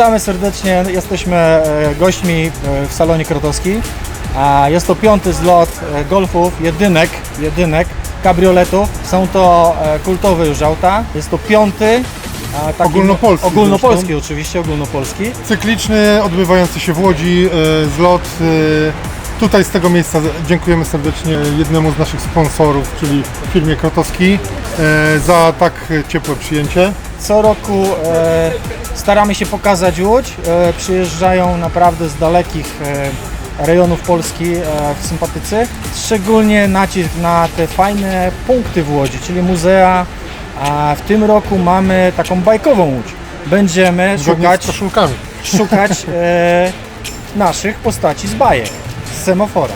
Witamy serdecznie, jesteśmy e, gośćmi e, w salonie krotowski. Jest to piąty zlot e, golfów, jedynek, jedynek, kabrioletów. Są to kultowe już auta. Jest to piąty. taki- Ogólnopolski Ogólnopolski zresztą. oczywiście, ogólnopolski. Cykliczny, odbywający się w Łodzi zlot. Tutaj z tego miejsca dziękujemy serdecznie jednemu z naszych sponsorów, czyli firmie Krotowski, za tak ciepłe przyjęcie. Co roku e, staramy się pokazać Łódź. E, przyjeżdżają naprawdę z dalekich e, rejonów Polski e, sympatycy. Szczególnie nacisk na te fajne punkty w Łodzi, czyli muzea. A w tym roku mamy taką bajkową Łódź. Będziemy Zgodnie szukać, z koszulkami. szukać e, naszych postaci z bajek, z semafora.